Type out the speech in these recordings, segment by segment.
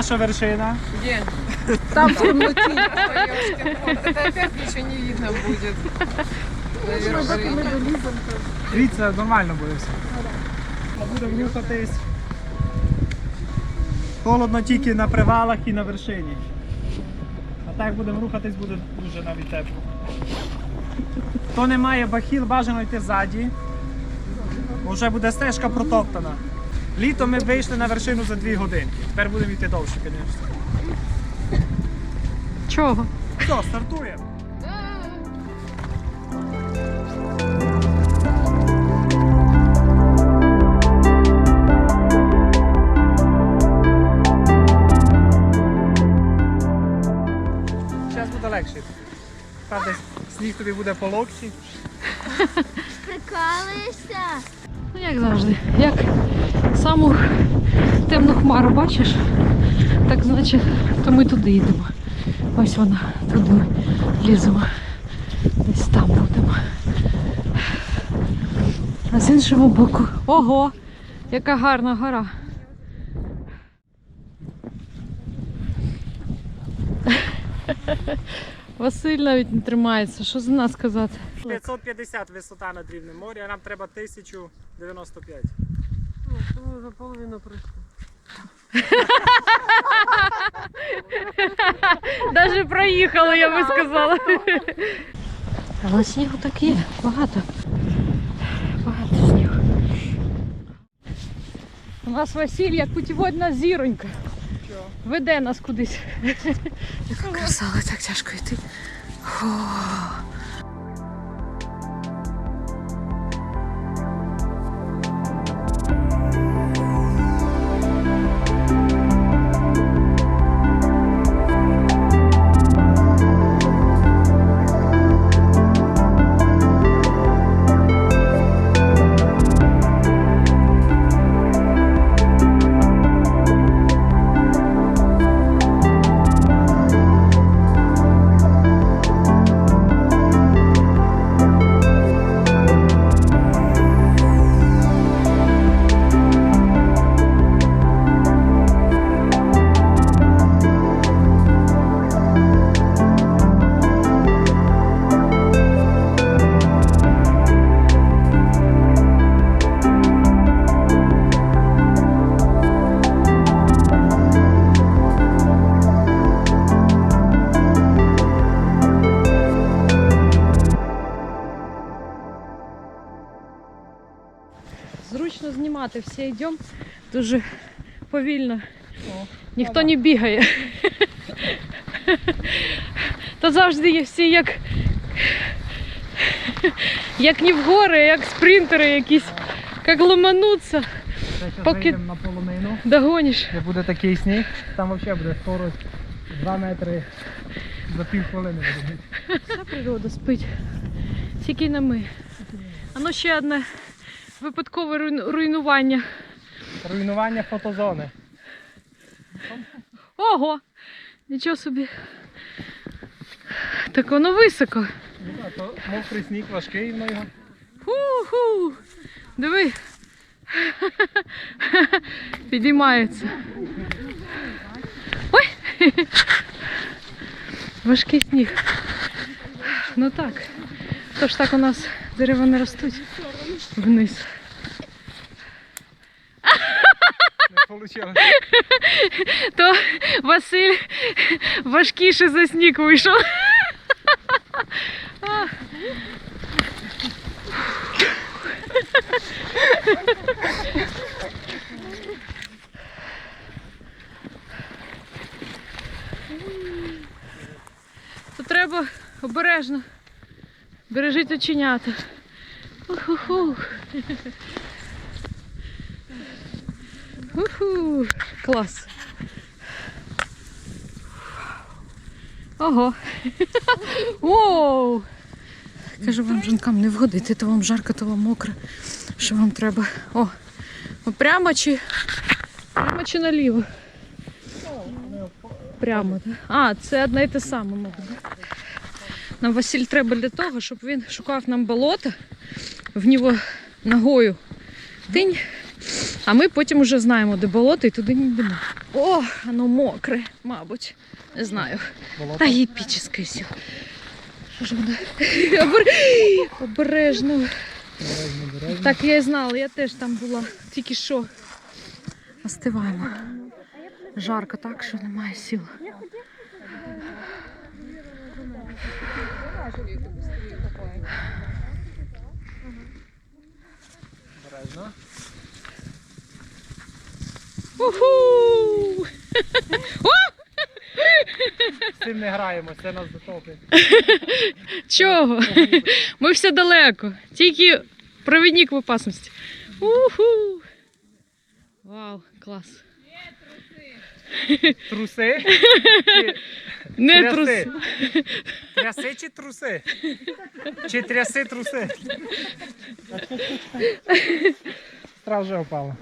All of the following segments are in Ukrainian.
Наша вершина. Где? Там в темноте. Это опять ничего не видно будет. На. Дивіться, нормально буде все. Будемо рухатись. Холодно тільки на привалах і на вершині. А так будемо рухатись, буде дуже навіть тепло. Хто не має бахіл, бажано йти ззаді. бо Вже буде стежка протоптана. Літом ми вийшли на вершину за 2 годинки. Тепер будемо йти довше, звісно. Чого? Все, стартуємо. Зараз буде легше. Правда, сніг тобі буде по локті. Прикалуєшся? Ну як завжди. Як саму темну хмару бачиш, так значить, то ми туди йдемо. Ось вона, туди ліземо. Десь там будемо. А з іншого боку. Ого! Яка гарна гора. Василь навіть не тримається. Що за нас сказати? 550 висота над рівнем моря, а нам треба 1095. Ми за половину пройшли. Даже проїхали, я би сказала. Але снігу так є, багато. Багато снігу. У нас Василь як путіводна зіронька. Веде нас кудись. Як краса, так тяжко йти. Фу. Знімати, всі йдемо дуже повільно. Ніхто не бігає. Та завжди є всі як, як не в гори, як спринтери якісь, як ломануться, Поки- на полонину, догониш. де буде такий сніг, там взагалі буде скорость 2 метри за пів хвилини буде. Вся природа спить. Тільки не ми. А ну ще одне випадкове руйнування. Руйнування фотозони. Ого! Нічого собі. Так воно високо. Ну, а то мокрий сніг важкий на його. Ху-ху! Диви. Підіймається. Ой! Важкий сніг. Ну так. Тож так у нас дерева не ростуть вниз. Не вийшло. То Василь важкіше за сніг вийшов. То треба обережно. Бережіть оченята. Уху-ху. Уху. Клас. Ого. Воу. Кажу вам, жінкам, не вгодити, то вам жарко, то вам мокро. Що вам треба? О, прямо чи. Прямо чи наліво? Прямо, так? А, це одне і те саме. Нам Василь треба для того, щоб він шукав нам болото, в нього ногою тинь, А ми потім уже знаємо, де болото, і туди не йдемо. О, воно мокре, мабуть. Не знаю. Болото. Та епічне все. Що ж воно? Обер- Обережно. Бережно, бережно. Так я і знала, я теж там була. Тільки що. Остиваємо. Жарко так, що немає сил. Бережно. Уху! З цим не граємо, це нас затопить. Чого? Ми все далеко. Тільки провідник в опасності. Уху! Вау, клас. Труси? Чи Не тряси? трус. Тряси чи труси? Чи тряси труси? Страв вже опала.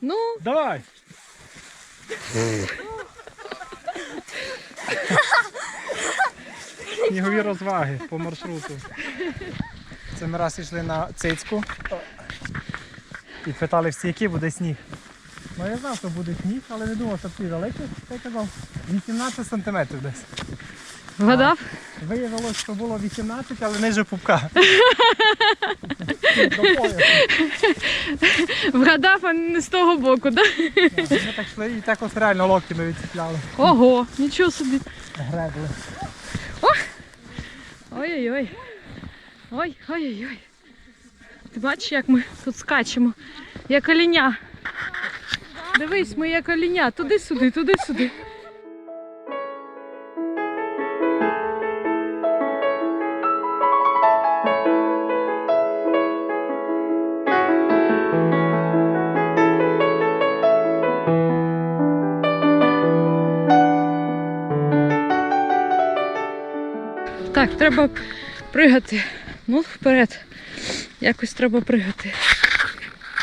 Ну, Давай! Снігові розваги по маршруту. Це ми раз йшли на цицьку і питали всі, який буде сніг. Ну я знав, що буде сніг, але не думав, що такий великий. Я казав 18 сантиметрів десь. вгадав? Виявилось, що було 18, але ниже пупка. До поясу. Вгадав, а не з того боку, да? Ми так йшли і так ось реально локтями відціпляли. Ого, нічого собі. Гребли. Ой-ой-ой. Ой-ой-ой. Ти бачиш, як ми тут скачемо? Як оленя. Дивись, ми як оленя. Туди-сюди, туди-сюди. Так, треба пригати. Ну, вперед. Якось треба пригати.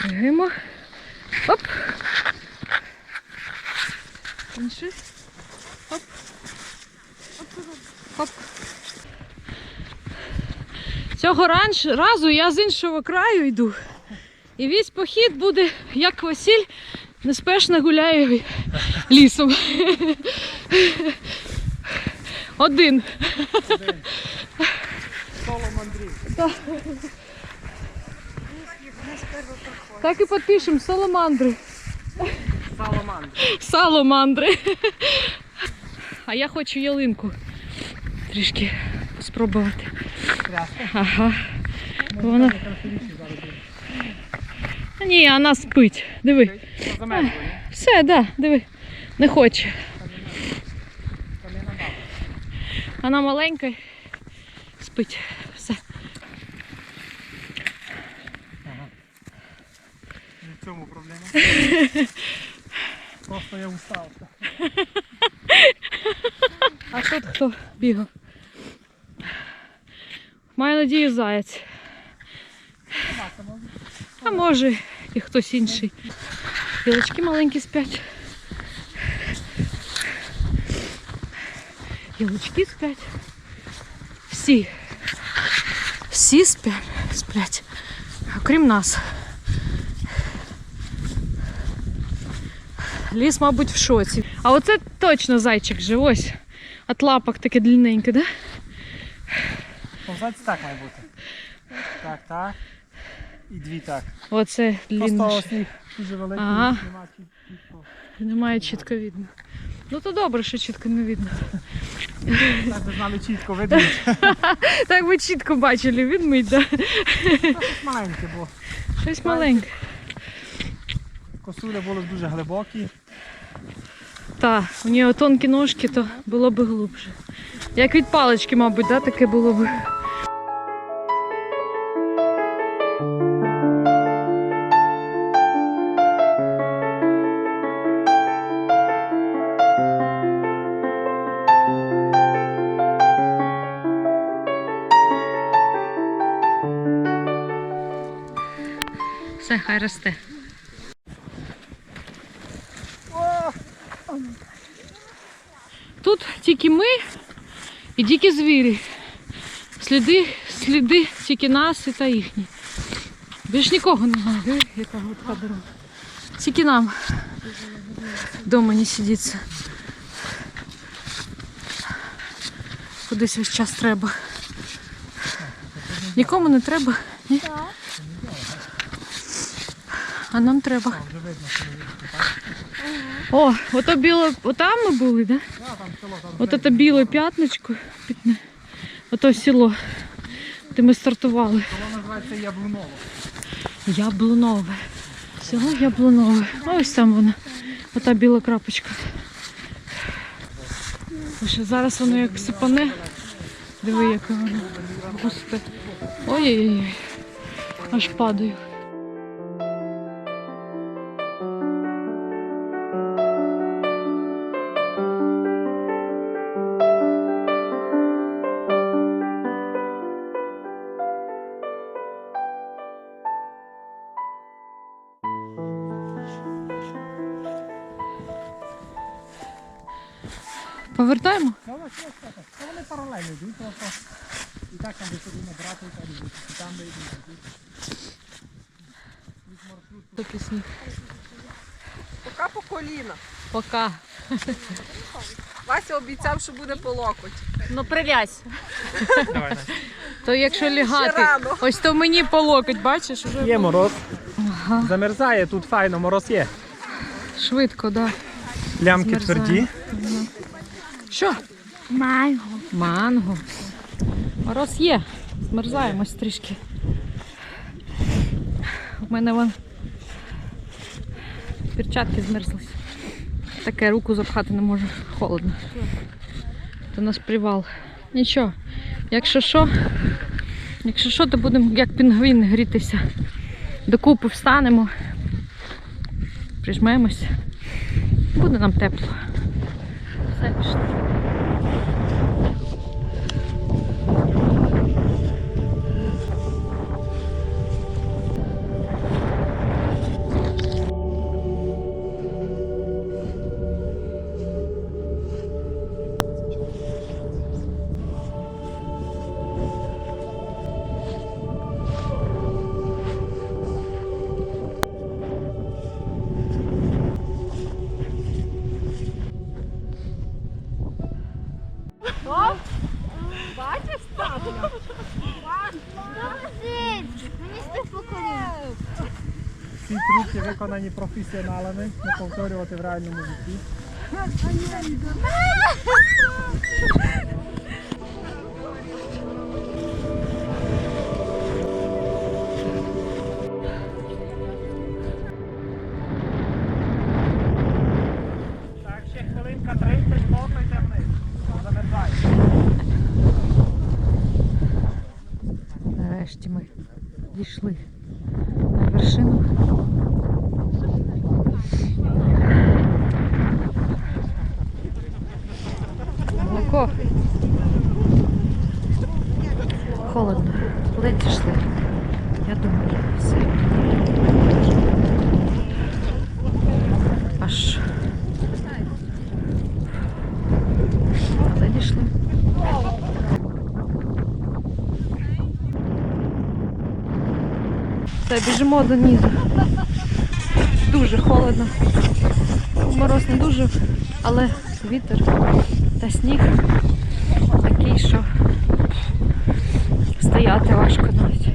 Пригаємо. Оп. Інший. Оп. Оп. Цього ранш, разу я з іншого краю йду. І весь похід буде, як Василь, неспешно гуляє лісом. Один. Соло мандрів. Так і підпишемо саламандри. Саламандр. Саламандри. А я хочу ялинку трішки спробувати. Ага. Вона. Ні, вона спить. Диви. Все, да, диви. Не хоче. Вона маленька. Спить. Все. Не в цьому проблема. Просто я устав. А тут хто бігав? Маю надію, заяць. А може і хтось інший. Білочки маленькі сплять. Білочки сплять. Всі. Всі сплять. сплять. Окрім нас. Ліс, мабуть, в шоці. А оце точно зайчик же, ось. От лапок таке длинненьке, да? Повзаці так має бути. Так, так. І дві так. Оце Просто сніг дуже великий, Ага. нема чітко. Немає чітко видно. Ну то добре, що чітко не видно. Так би знали чітко видно. Так ви чітко бачили, відмить, да? Щось маленьке, бо Щось маленьке. Косуля були дуже глибокі. Так, у нього тонкі ножки, то було б глибше. Як від палички, мабуть, да, таке було б. Все, хай росте. Тут тільки ми і дикі звірі. Сліди, сліди тільки нас і та їхні. Більш нікого немає, диви, яка гудка дорога. Тільки нам вдома не сидіться. Кудись весь час треба. Нікому не треба? Ні? А нам треба. О, ото біло, отам ми були, да? От це біле п'ятничко, ото село, де ми стартували. село називається Яблуново. Яблунове. Село Яблунове. Ось там вона. Ота біла крапочка. Лише зараз воно як сипане. Диви, яке воно густе. Ой-ой-ой. Аж падаю. Повертаємо? Та Вони паралельно йдуть просто. І так там десь один набрати, і там йдуть, і там вийдуть. Такий сніг. Поки по коліна. Пока. Вася обіцяв, що буде по локоть. Ну прилязь. Давай, Настя. То якщо лягати, рано. ось то мені по локоть, бачиш, вже Є мороз. Ага. Замерзає тут файно, мороз є. швидко, да. Лямки Змерзає. тверді. Що? Манго. Манго. Мороз є. Змерзаємось трішки. У мене вон перчатки змерзлись. Таке руку запхати не можу. Холодно. Це наш привал. Нічого. Якщо що, якщо що, то будемо як пінгвіни грітися. Докупи встанемо. Прижмемось. Буде нам тепло. Все пішли. Виконані професіоналами, не повторювати в реальному житті. Так, ще хвилинка 30, мокрийте вниз. Замерзає. Нарешті ми дійшли на вершину. Молоко. Холодно. Ледь дійшли. Я думаю, все. Аж. Але дійшли. Біжимо донизу. Дуже холодно. Мороз не дуже, але вітер та сніг такий, що стояти важко навіть.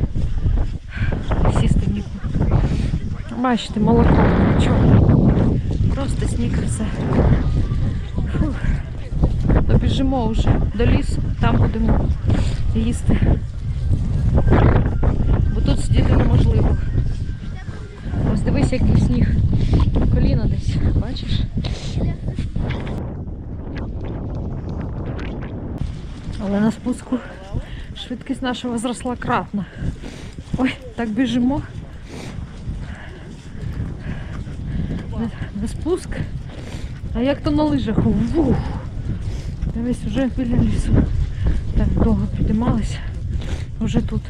Сісти нікуди. Бачите, молоко, нічого. Просто сніг і все. Фух. Добіжимо вже до лісу, там будемо їсти. Бо тут сидіти неможливо. Дивись, який сніг. Коліна десь, бачиш? Але на спуску швидкість наша зросла кратно. Ой, так біжимо. На, спуск. А як то на лижах. Вух. Дивись, вже біля лісу. Так довго підіймалися. Вже тут.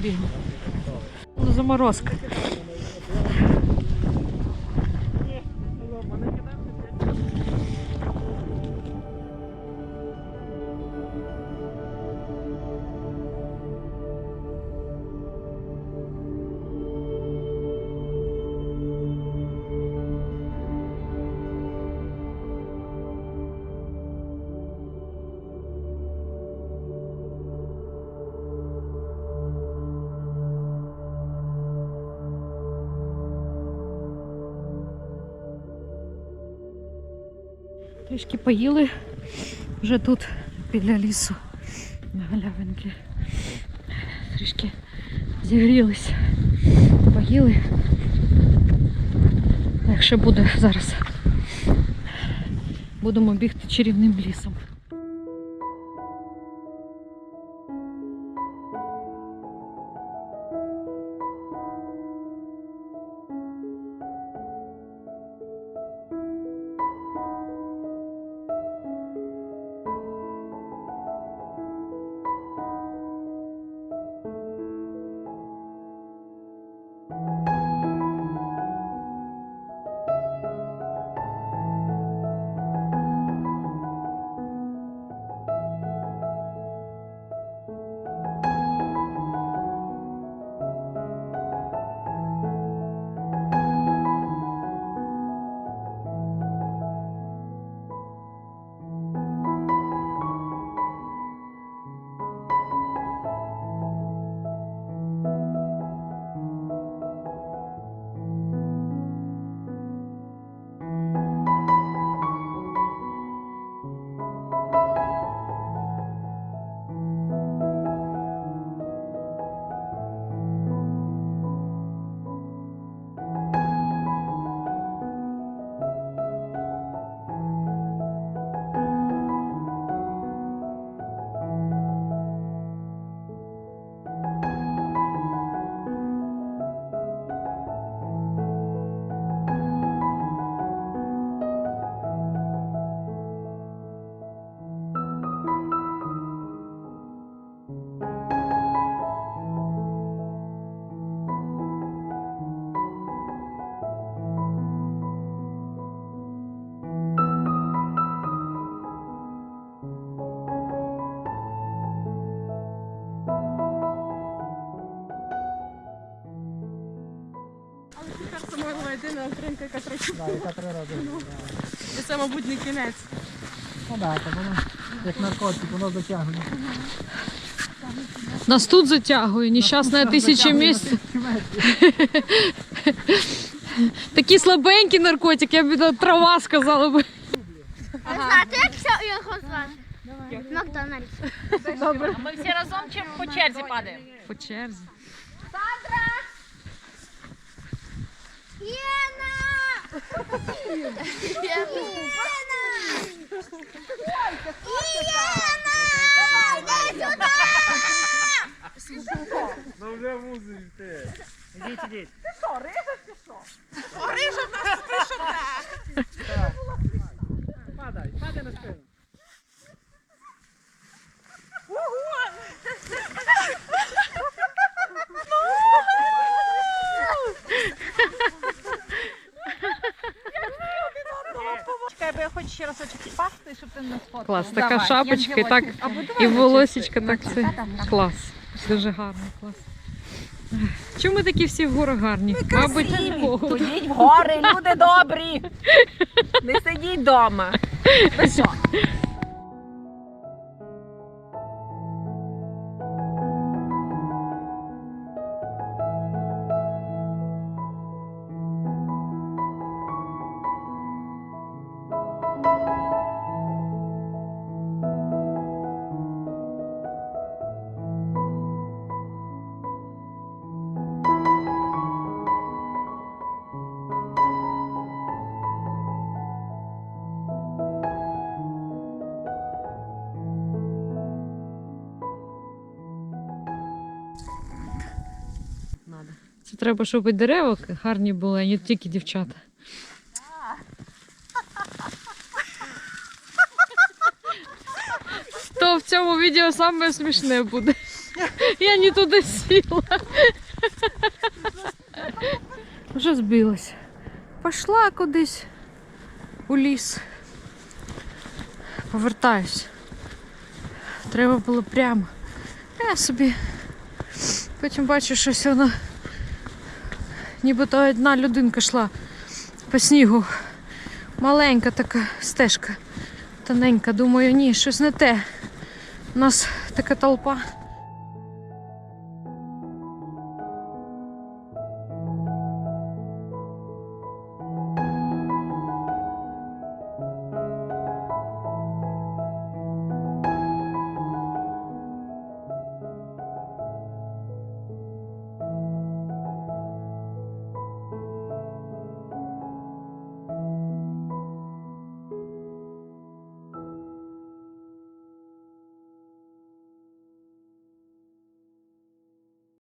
Метрів. Ну, заморозка. Трішки поїли вже тут біля лісу на галявинки. Трішки зігрілися, поїли. Якщо буде зараз, будемо бігти чарівним лісом. Єдина отримка, яка трохи. Да, яка три рази. І це, мабуть, не кінець. Ну да, так воно як наркотик, воно затягує. Нас тут затягує, нещасне тисячі місць. Такі слабенькі наркотики, я б трава сказала би. Знаєте, як це його звати? Макдональдс. Ми всі разом чи по черзі падаємо? По черзі. Єна! Єна! Єна! Іди сюди! Ну вже музик ти. Ідіть, ідіть. Ти що, рижа нас ти Падай, падай на спину. Чекай, бо я хочу ще разочок впасти, щоб ти не сфоткав. Клас, така Давай, шапочка і так, і волосічка так це. Клас. Дуже гарно, клас. Чому ми такі всі в горах гарні? Мабуть, нікого. Ходіть в гори, люди добрі. Не сидіть вдома. Ви що? Це треба, щоб і дерева гарні були, а не тільки дівчата. То в цьому відео саме смішне буде. Я не туди сіла. Вже збилась. Пішла кудись у ліс. Повертаюсь. Треба було прямо. Я собі потім бачу, що воно нібито одна людинка йшла по снігу. Маленька така стежка, тоненька. Думаю, ні, щось не те. У нас така толпа.